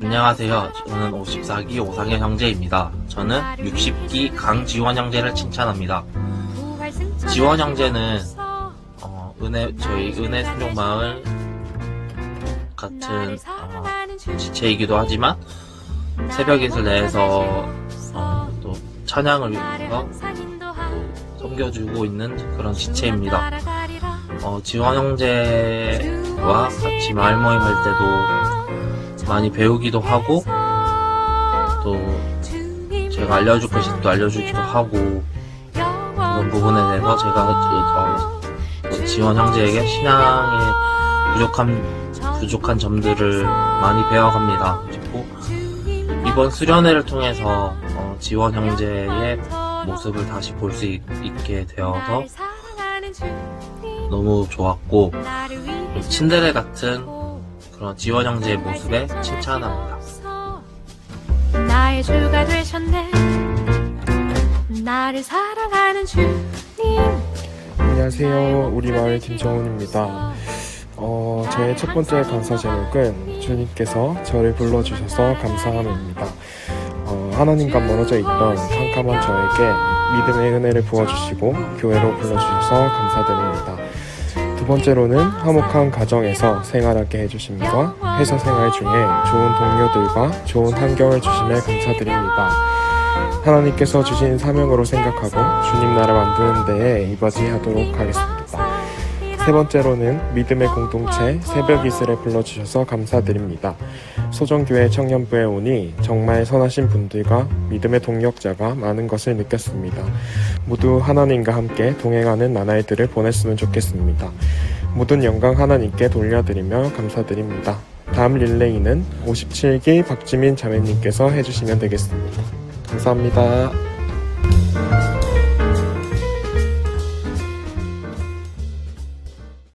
안녕하세요. 저는 54기 오상현 형제입니다. 저는 60기 강지원 형제를 칭찬합니다. 지원 형제는 어, 은혜 저희 은혜 순종마을 같은 어, 지체이기도 하지만 새벽 이슬 내에서 어, 또 찬양을 위해서 또 섬겨주고 있는 그런 지체입니다. 어, 지원 형제와 같이 마을 모임 할 때도 많이 배우기도 하고 또 제가 알려줄 것이 또 알려주기도 하고 그런 부분에 대해서 제가 어, 그 지원 형제에게 신앙의 부족한 부족한 점들을 많이 배워갑니다. 그리고 이번 수련회를 통해서 어, 지원 형제의 모습을 다시 볼 수 있게 되어서 너무 좋았고 친데레 같은 그런 지원 형제의 모습에 칭찬합니다. 나의 주가 되셨네 나를 사랑하는 주님 안녕하세요. 우리 마을 김정훈입니다. 어, 제첫 번째 감사 제목은 주님께서 저를 불러주셔서 감사함입니다. 어, 하나님과 멀어져 있던 캄캄한 저에게 믿음의 은혜를 부어주시고 교회로 불러주셔서 감사드립니다. 두 번째로는 화목한 가정에서 생활하게 해주심과 회사 생활 중에 좋은 동료들과 좋은 환경을 주심에 감사드립니다. 하나님께서 주신 사명으로 생각하고 주님 나라 만드는 데에 이바지하도록 하겠습니다. 세 번째로는 믿음의 공동체 새벽 이슬에 불러주셔서 감사드립니다. 소정교회 청년부에 오니 정말 선하신 분들과 믿음의 동력자가 많은 것을 느꼈습니다. 모두 하나님과 함께 동행하는 나날들을 보냈으면 좋겠습니다. 모든 영광 하나님께 돌려드리며 감사드립니다. 다음 릴레이는 57기 박지민 자매님께서 해주시면 되겠습니다. 감사합니다.